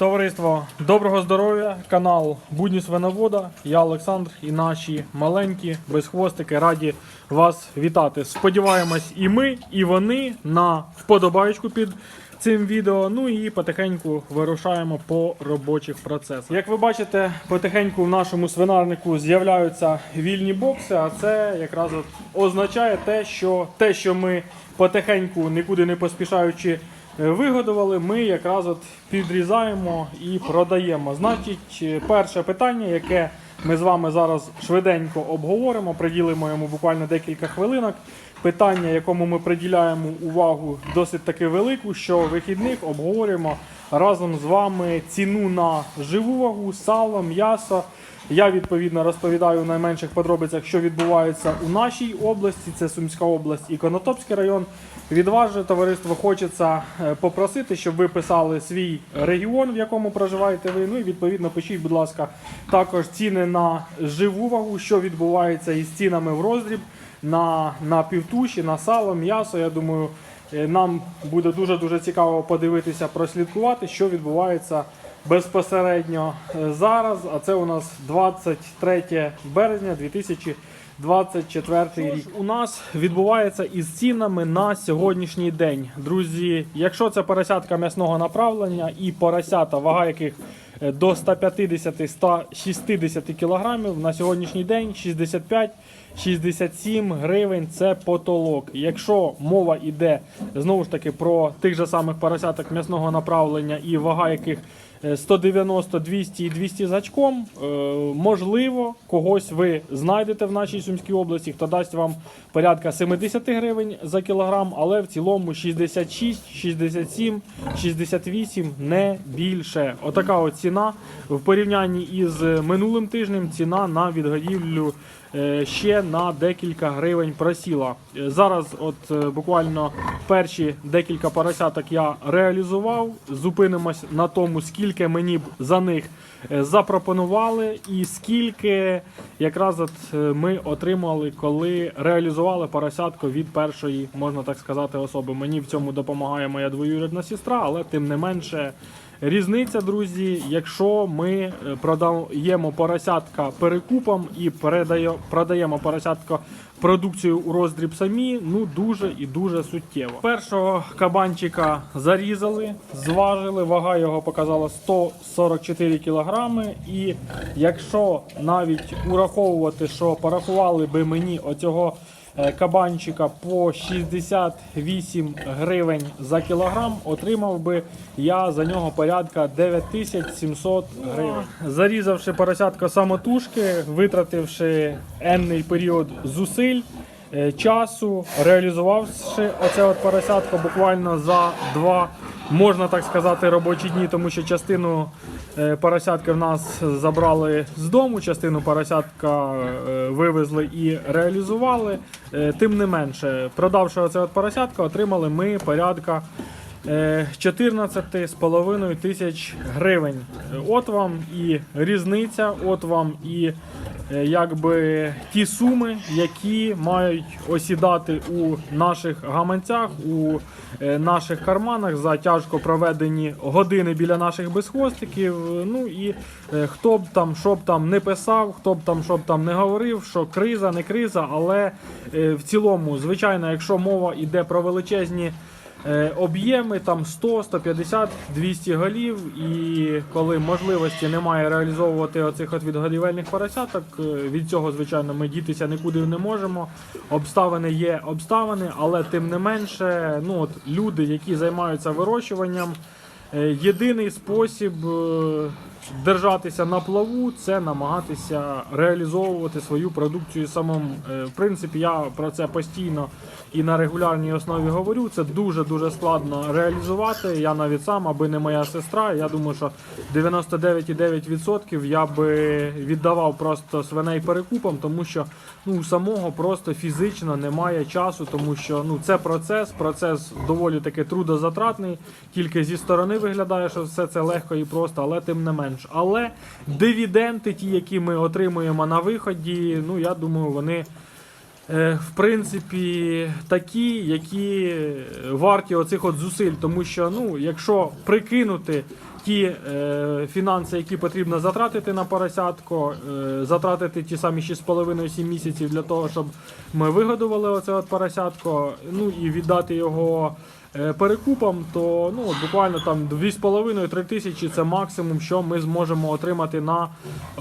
Товариство, доброго здоров'я, канал Будні Свиновода. Я Олександр і наші маленькі безхвостики раді вас вітати. Сподіваємось, і ми, і вони на вподобаєчку під цим відео. Ну і потихеньку вирушаємо по робочих процесах. Як ви бачите, потихеньку в нашому свинарнику з'являються вільні бокси, а це якраз от означає те, що те, що ми потихеньку, нікуди не поспішаючи. Е, Вигодували, ми якраз от підрізаємо і продаємо. Значить, е, перше питання, яке ми з вами зараз швиденько обговоримо, приділимо йому буквально декілька хвилинок. Питання, якому ми приділяємо увагу досить таки велику, що вихідних обговорюємо разом з вами ціну на живу вагу, сало, м'ясо. Я відповідно розповідаю в найменших подробицях, що відбувається у нашій області. Це Сумська область і Конотопський район. Від вас же товариство хочеться е, попросити, щоб ви писали свій регіон, в якому проживаєте ви. Ну і відповідно пишіть, будь ласка, також ціни на живу вагу, що відбувається із цінами в роздріб на, на півтуші, на сало, м'ясо. Я думаю, е, нам буде дуже дуже цікаво подивитися, прослідкувати, що відбувається безпосередньо е, зараз. А це у нас 23 березня 2024 рік. У нас відбувається із цінами на сьогоднішній день. Друзі, якщо це поросятка м'ясного направлення і поросята, вага яких е, до 150-160 кілограмів на сьогоднішній день 65 67 гривень це потолок. Якщо мова йде знову ж таки про тих же самих поросяток м'ясного направлення і вага яких 190, 200 і 200 з гачком, е, можливо, когось ви знайдете в нашій Сумській області, хто дасть вам порядка 70 гривень за кілограм, але в цілому 66, 67, 68 не більше. Отака от ціна в порівнянні із минулим тижнем. Ціна на відгодівлю ще на декілька гривень просіла. Е, Зараз, от е, буквально перші декілька поросяток я реалізував. Зупинимось на тому, скільки мені б за них е, запропонували, і скільки якраз от е, ми отримали, коли реалізували поросятку від першої, можна так сказати, особи. Мені в цьому допомагає моя двоюрідна сестра, але тим не менше. Різниця, друзі, якщо ми е, продаємо поросятка перекупом і продаємо поросятка продукцію у роздріб самі, ну дуже і дуже суттєво. Першого кабанчика зарізали, зважили, вага його показала 144 кілограми. І якщо навіть ураховувати, що порахували би мені оцього кабанчика по 68 гривень за кілограм, отримав би я за нього порядка 9700 гривень. Зарізавши поросятка самотужки, витративши енний період зусиль. Е, Часу реалізувавши оце от поросятко буквально за два, можна так сказати, робочі дні, тому що частину е, поросятки в нас забрали з дому, частину поросятка е, вивезли і реалізували. Тим не менше, продавши оце от поросятка, отримали ми порядка е, 14,5 тисяч гривень. От вам і різниця, от вам і якби ті суми, які мають осідати у наших гаманцях, у е, наших карманах за тяжко проведені години біля наших безхвостиків. Ну і е, хто б там, що б там не писав, хто б там, що б там не говорив, що криза, не криза, але е, в цілому, звичайно, якщо мова йде про величезні. Е, Об'єми там 100, 150, 200 голів, і коли можливості немає реалізовувати оцих от відгодівельних поросяток, е, від цього, звичайно, ми дітися нікуди не можемо. Обставини є обставини, але тим не менше, ну от люди, які займаються вирощуванням, е, єдиний спосіб держатися на плаву це намагатися реалізовувати свою продукцію самому. В принципі, я про це постійно і на регулярній основі говорю. Це дуже дуже складно реалізувати. Я навіть сам, аби не моя сестра. Я думаю, що 99,9% я би віддавав просто свиней перекупам, тому що ну самого просто фізично немає часу, тому що ну це процес, процес доволі таки трудозатратний. Тільки зі сторони виглядає, що все це легко і просто, але тим не менш. Але дивіденти, ті, які ми отримуємо на виході, ну я думаю, вони в принципі, такі, які варті оцих от зусиль. Тому що, ну, якщо прикинути ті е, фінанси, які потрібно затратити на поросятко, е, затратити ті самі 6,5-7 місяців для того, щоб ми вигодували оце от поросятко, ну і віддати його е, перекупам, то ну, буквально там 2,5-3 тисячі це максимум, що ми зможемо отримати на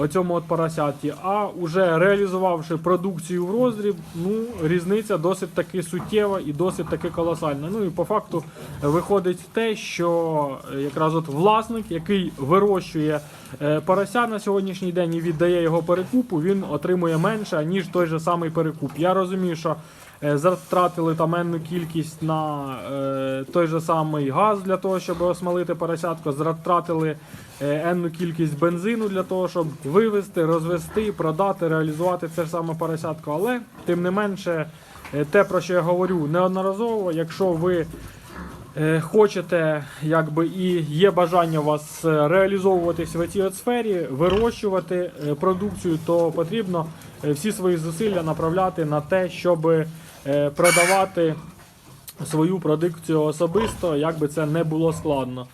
цьому от поросяті. А уже реалізувавши продукцію в роздріб, ну, різниця досить таки суттєва і досить таки колосальна. Ну і по факту виходить те, що е, якраз от власник, який вирощує е, порося на сьогоднішній день і віддає його перекупу, він отримує менше, ніж той же самий перекуп. Я розумію, що е, затратили там енну кількість на е, той же самий газ для того, щоб осмолити поросятко, затратили е, енну кількість бензину для того, щоб вивезти, розвести, продати, реалізувати це саме поросятко. Але тим не менше, е, те, про що я говорю неодноразово, якщо ви е, хочете, якби і є бажання вас е, реалізовуватись в цій сфері, вирощувати е, продукцію, то потрібно е, всі свої зусилля направляти на те, щоб е, продавати свою продукцію особисто, як би це не було складно.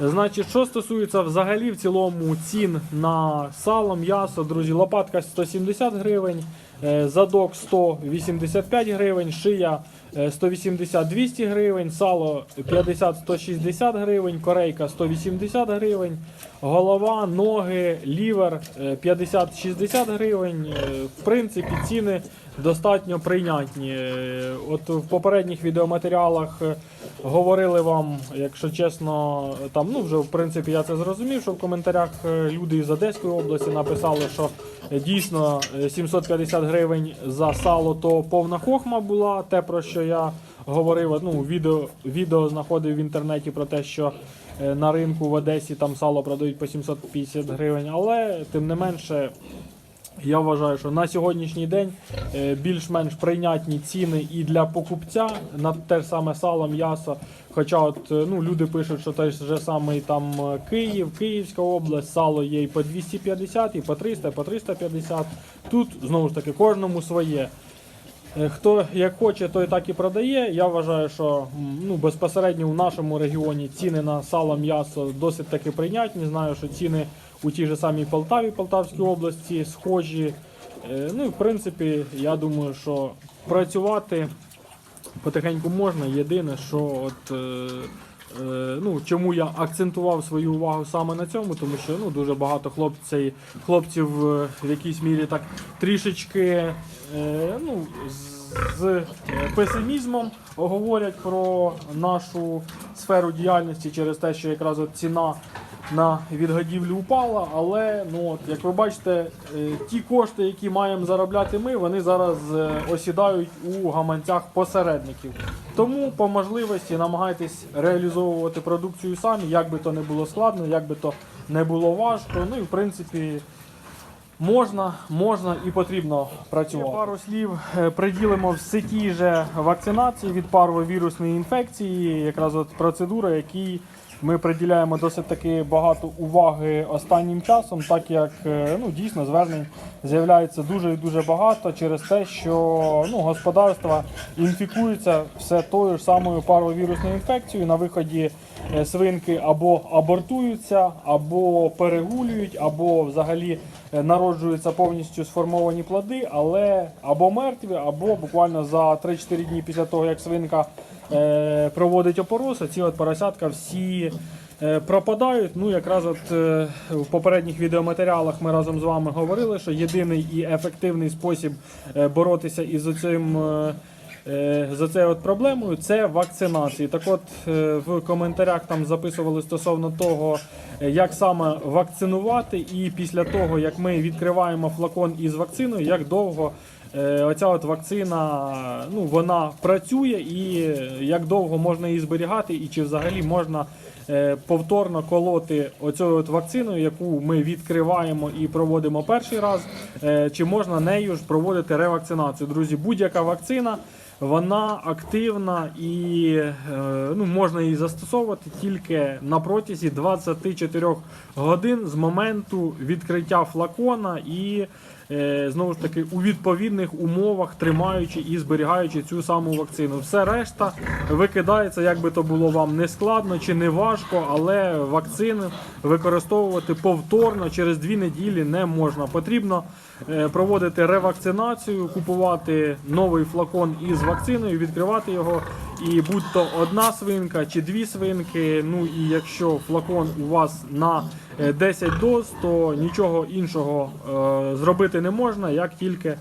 Значить, що стосується взагалі в цілому цін на сало, м'ясо, друзі, лопатка 170 гривень, е, задок 185 гривень, шия е, 180-200 гривень, сало 50-160 гривень, корейка 180 гривень, голова, ноги, лівер е, 50-60 гривень. Е, В принципі, ціни достатньо прийнятні. Е, От в попередніх відеоматеріалах е, говорили вам, якщо чесно, там ну вже в принципі я це зрозумів, що в коментарях е, люди із Одеської області написали, що е, дійсно е, 750 гривень за сало то повна хохма була. Те про що я говорив, ну відео, відео знаходив в інтернеті про те, що е, на ринку в Одесі там сало продають по 750 гривень, але тим не менше. Я вважаю, що на сьогоднішній день е, більш-менш прийнятні ціни і для покупця на те ж саме сало, м'ясо. Хоча от, е, ну, люди пишуть, що той же самий там е, Київ, Київська область, сало є і по 250, і по 300, і по 350. Тут знову ж таки кожному своє. Хто як хоче, той так і продає. Я вважаю, що ну, безпосередньо в нашому регіоні ціни на сало, м'ясо досить таки прийнятні. Знаю, що ціни у тій же самій Полтаві, Полтавській області схожі. Е, Ну і в принципі, я думаю, що працювати потихеньку можна. Єдине, що от. е, е, Ну, чому я акцентував свою увагу саме на цьому, тому що ну, дуже багато хлопців, хлопців в якійсь мірі так трішечки ну, з, песимізмом говорять про нашу сферу діяльності через те, що якраз от ціна на відгодівлю упала. Але ну, от, як ви бачите, е, ті кошти, які маємо заробляти ми, вони зараз е, осідають у гаманцях посередників. Тому по можливості намагайтесь реалізовувати продукцію самі, як би то не було складно, як би то не було важко. Ну і в принципі. Можна, можна і потрібно працювати. Пару слів е, приділимо все ті же вакцинації від парвовірусної інфекції, якраз от процедура, якій ми приділяємо досить таки багато уваги останнім часом, так як е, ну, дійсно звернень з'являється дуже і дуже багато через те, що ну, господарства інфікуються все тою ж самою парвовірусною інфекцією. На виході е, свинки або абортуються, або перегулюють, або взагалі е, народжуються повністю сформовані плоди, але або мертві, або буквально за 3-4 дні після того, як свинка проводить опорос, ці от поросятка всі е, пропадають. Ну, якраз от е, в попередніх відеоматеріалах ми разом з вами говорили, що єдиний і ефективний спосіб е, боротися із цим. Е, е, за цією проблемою це вакцинації. Так от е, в коментарях там записували стосовно того, е, як саме вакцинувати, і після того, як ми відкриваємо флакон із вакциною, як довго е, оця от вакцина ну, вона працює і е, як довго можна її зберігати, і чи взагалі можна е, повторно колоти оцю от вакцину, яку ми відкриваємо і проводимо перший раз, е, чи можна нею ж проводити ревакцинацію. Друзі, будь-яка вакцина. Вона активна і е, ну, можна її застосовувати тільки на протязі 24 годин з моменту відкриття флакона і е, знову ж таки у відповідних умовах тримаючи і зберігаючи цю саму вакцину. Все решта викидається, як би то було вам не складно чи не важко, але вакцину використовувати повторно через дві неділі не можна. Потрібно проводити ревакцинацію, купувати новий флакон із вакциною, відкривати його. І будь-то одна свинка чи дві свинки. Ну і якщо флакон у вас на е, 10 доз, то нічого іншого е, зробити не можна, як тільки е,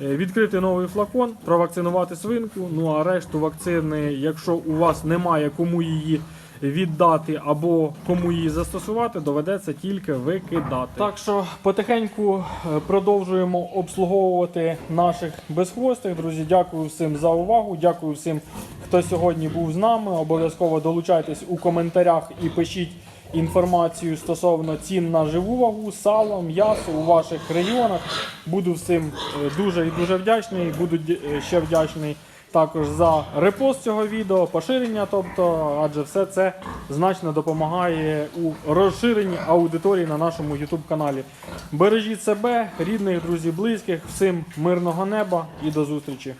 відкрити новий флакон, провакцинувати свинку. Ну а решту вакцини, якщо у вас немає кому її віддати або кому її застосувати, доведеться тільки викидати. Так що потихеньку е, продовжуємо обслуговувати наших безхвостих. Друзі, дякую всім за увагу. Дякую всім, хто сьогодні був з нами. Обов'язково долучайтесь у коментарях і пишіть інформацію стосовно цін на живу вагу, сало, м'ясо у ваших регіонах. Буду всім е, дуже і дуже вдячний. Буду е, ще вдячний також за репост цього відео, поширення, тобто, адже все це значно допомагає у розширенні аудиторії на нашому YouTube каналі. Бережіть себе, рідних, друзів, близьких, всім мирного неба і до зустрічі!